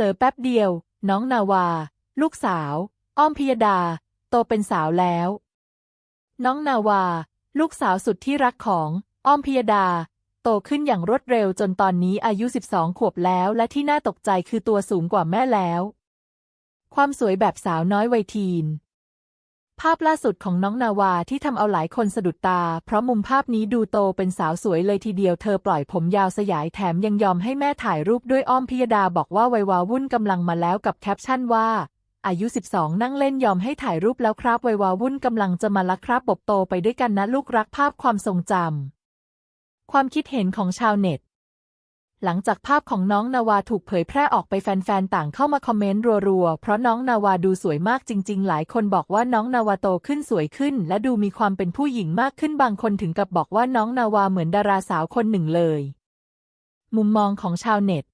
ลอแป๊บเดียว น้องนาวา ลูกสาว อ้อมพิยดา โตเป็นสาวแล้ว น้องนาวา ลูกสาวสุดที่รักของอ้อมพิยดา โตขึ้นอย่างรวดเร็วจนตอนนี้อายุ 12 ขวบแล้วและที่น่าตกใจคือตัวสูงกว่าแม่แล้ว ความสวยแบบสาวน้อยวัยทีน ภาพล่าสุดของน้องนาวาที่ทำเอาหลายคนสะดุดตา เพราะมุมภาพนี้ดูโตเป็นสาวสวยเลยทีเดียวเธอปล่อยผมยาวสยายแถมยังยอมให้แม่ถ่ายรูปด้วยอ้อมพิยดาบอกว่าวัยวาวุ่นกำลังมาแล้วกับแคปชั่นว่า อายุ 12 นั่งเล่นยอมให้ถ่ายรูปแล้วครับวัยวาวุ่นกำลังจะมาละครับบบโตไปด้วยกันนะลูกรักภาพความทรงจำความคิดเห็นของชาวเน็ต หลังจากภาพของน้องนาวาถูกเผยแพร่ออกไปแฟนๆ ต่างเข้ามาคอมเมนต์รัวๆ เพราะน้องนาวาดูสวยมากจริงๆ หลายคนบอกว่าน้องนาวาโตขึ้นสวยขึ้น และดูมีความเป็นผู้หญิงมากขึ้นบางคนถึงกับบอกว่าน้องนาวาเหมือนดาราสาวคนหนึ่งเลย มุมมองของชาวเน็ต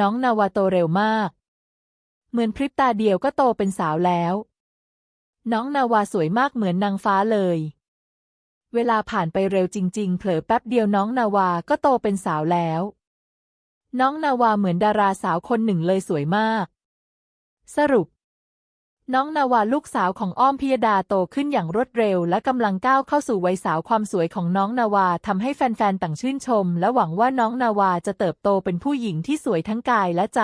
น้องนาวาโตเร็วมาก เหมือนพริบตาเดียวก็โตเป็นสาวแล้ว น้องนาวาสวยมากเหมือนนางฟ้าเลย เวลาผ่านไปเร็วจริง ๆ เผลอแป๊บเดียวน้องนาวาก็โตเป็นสาวแล้ว น้องนาวาเหมือนดาราสาวคนหนึ่งเลยสวยมาก สรุป น้องนาวาลูกสาวของอ้อมพิยดาโตขึ้นอย่างรวดเร็ว และกำลังก้าวเข้าสู่วัยสาวความสวยของน้องนาวาทำให้แฟนๆต่างชื่นชม และหวังว่าน้องนาวาจะเติบโตเป็นผู้หญิงที่สวยทั้งกายและใจ